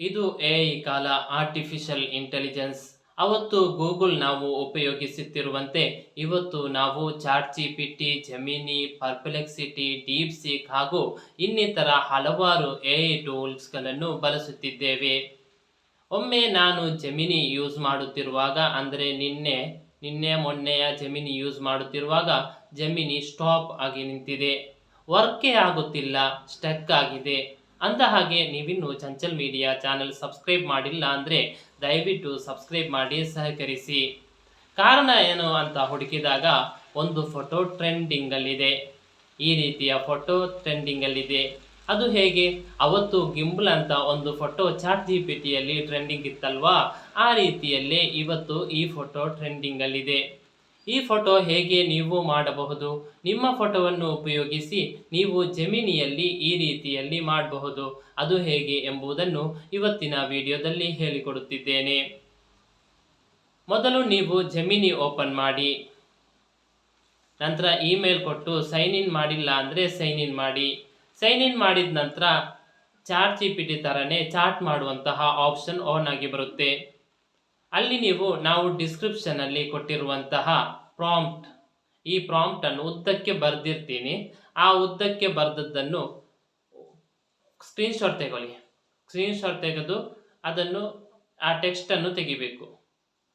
ಇದು ಎ ಕಾಲ artificial intelligence ಅವತ್ತು ಗೂಗಲ್ ನಾವು ಉಪಯೋಗಿಸುತ್ತಿರುವಂತೆ ಇವತ್ತು ನಾವು chat G P T Gemini, Perplexity DeepSeek ಹಾಗೂ ಇನ್ನಿತರ ಹಲವಾರು ಎ ಟೂಲ್ಸ್ಗಳನ್ನು ಬಳಸುತ್ತಿದ್ದೇವೆ. ಒಮ್ಮೆ ನಾನು ಜಮೀನಿ ಯೂಸ್ ಮಾಡುತ್ತಿರುವಾಗ, ಅಂದರೆ ನಿನ್ನೆ ನಿನ್ನೆ ಮೊನ್ನೆಯ ಜಮೀನಿ ಯೂಸ್ ಮಾಡುತ್ತಿರುವಾಗ ಜಮೀನಿ ಸ್ಟಾಪ್ ಆಗಿ ನಿಂತಿದೆ. ವರ್ಕೇ ಆಗುತ್ತಿಲ್ಲ, ಸ್ಟಕ್ ಆಗಿದೆ. ಅಂದ ಹಾಗೆ ನೀವಿನ್ನು ಚಂಚಲ್ ಮೀಡಿಯಾ ಚಾನೆಲ್ ಸಬ್ಸ್ಕ್ರೈಬ್ ಮಾಡಿಲ್ಲ ಅಂದರೆ ದಯವಿಟ್ಟು ಸಬ್ಸ್ಕ್ರೈಬ್ ಮಾಡಿ ಸಹಕರಿಸಿ. ಕಾರಣ ಏನು ಅಂತ ಹುಡುಕಿದಾಗ ಒಂದು ಫೋಟೋ ಟ್ರೆಂಡಿಂಗಲ್ಲಿದೆ. ಈ ರೀತಿಯ ಫೋಟೋ ಟ್ರೆಂಡಿಂಗಲ್ಲಿದೆ. ಅದು ಹೇಗೆ? ಅವತ್ತು ಗಿಂಬಲ್ ಅಂತ ಒಂದು ಫೋಟೋ ಚಾಟ್ ಜಿ ಪಿ ಟಿಯಲ್ಲಿ ಟ್ರೆಂಡಿಂಗ್ ಇತ್ತಲ್ವಾ? ಆ ರೀತಿಯಲ್ಲೇ ಇವತ್ತು ಈ ಫೋಟೋ ಟ್ರೆಂಡಿಂಗಲ್ಲಿದೆ. ಈ ಫೋಟೋ ಹೇಗೆ ನೀವು ಮಾಡಬಹುದು? ನಿಮ್ಮ ಫೋಟೋವನ್ನು ಉಪಯೋಗಿಸಿ ನೀವು ಜೆಮಿನಿಯಲ್ಲಿ ಈ ರೀತಿಯಲ್ಲಿ ಮಾಡಬಹುದು. ಅದು ಹೇಗೆ ಎಂಬುದನ್ನು ಇವತ್ತಿನ ವಿಡಿಯೋದಲ್ಲಿ ಹೇಳಿಕೊಡುತ್ತಿದ್ದೇನೆ. ಮೊದಲು ನೀವು ಜೆಮಿನಿ ಓಪನ್ ಮಾಡಿ. ನಂತರ ಇಮೇಲ್ ಕೊಟ್ಟು ಸೈನ್ ಇನ್ ಮಾಡಿಲ್ಲ ಅಂದರೆ ಸೈನ್ ಇನ್ ಮಾಡಿ. ಸೈನ್ ಇನ್ ಮಾಡಿದ ನಂತರ ಚಾಟ್ ಜಿ ಪಿ ಟಿ ಥರನೇ ಚಾಟ್ ಮಾಡುವಂತಹ ಆಪ್ಷನ್ ಆನ್ ಆಗಿ ಬರುತ್ತೆ. ಅಲ್ಲಿ ನೀವು ನಾವು ಡಿಸ್ಕ್ರಿಪ್ಷನ್ ಅಲ್ಲಿ ಕೊಟ್ಟಿರುವಂತಹ ಪ್ರಾಂಪ್ಟ್ ಈ ಪ್ರಾಂಪ್ಟ್ ಅನ್ನು ಉದ್ದಕ್ಕೆ ಬರೆದಿರ್ತೀನಿ. ಆ ಉದ್ದಕ್ಕೆ ಬರೆದದ್ದನ್ನು ಸ್ಕ್ರೀನ್ಶಾಟ್ ತೆಗೊಳ್ಳಿ. ಸ್ಕ್ರೀನ್ಶಾಟ್ ತೆಗೆದು ಅದನ್ನು, ಆ ಟೆಕ್ಸ್ಟನ್ನು ತೆಗಿಬೇಕು.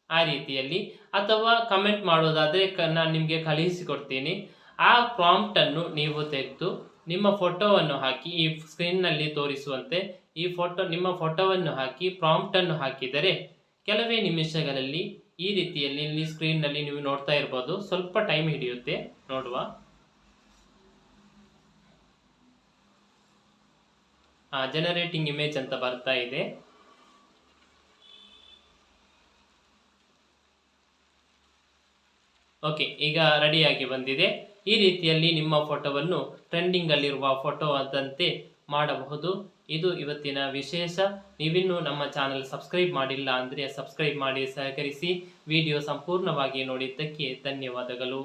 ಆ ರೀತಿಯಲ್ಲಿ. ಅಥವಾ ಕಮೆಂಟ್ ಮಾಡೋದಾದರೆ ನಾನು ನಿಮಗೆ ಕಳುಹಿಸಿಕೊಡ್ತೀನಿ ಆ ಪ್ರಾಂಪ್ಟನ್ನು ನೀವು ತೆಗೆದು ನಿಮ್ಮ ಫೋಟೋವನ್ನು ಹಾಕಿ, ಈ ಸ್ಕ್ರೀನ್ನಲ್ಲಿ ತೋರಿಸುವಂತೆ ಈ ಫೋಟೋ ನಿಮ್ಮ ಫೋಟೋವನ್ನು ಹಾಕಿ ಪ್ರಾಂಪ್ಟನ್ನು ಹಾಕಿದರೆ ಕೆಲವೇ ನಿಮಿಷಗಳಲ್ಲಿ ಈ ರೀತಿಯಲ್ಲಿ ಇಲ್ಲಿ ಸ್ಕ್ರೀನ್ನಲ್ಲಿ ನೀವು ನೋಡ್ತಾ ಇರ್ಬೋದು. ಸ್ವಲ್ಪ ಟೈಮ್ ಹಿಡಿಯುತ್ತೆ. ನೋಡುವ. ಜನರೇಟಿಂಗ್ ಇಮೇಜ್ ಅಂತ ಬರ್ತಾ ಇದೆ. ಓಕೆ ಈಗ ರೆಡಿಯಾಗಿ ಬಂದಿದೆ. ಈ ರೀತಿಯಲ್ಲಿ ನಿಮ್ಮ ಫೋಟೋವನ್ನು ಟ್ರೆಂಡಿಂಗಲ್ಲಿರುವ ಫೋಟೋ ಆದಂತೆ ಮಾಡಬಹುದು. ಇದು ಇವತ್ತಿನ ವಿಶೇಷ. ನೀವಿನ್ನೂ ನಮ್ಮ ಚಾನಲ್ ಸಬ್ಸ್ಕ್ರೈಬ್ ಮಾಡಿಲ್ಲ ಅಂದರೆ ಸಬ್ಸ್ಕ್ರೈಬ್ ಮಾಡಿ, ಸಹಕರಿಸಿ. ವಿಡಿಯೋ ಸಂಪೂರ್ಣವಾಗಿ ನೋಡಿದ್ದಕ್ಕೆ ಧನ್ಯವಾದಗಳು.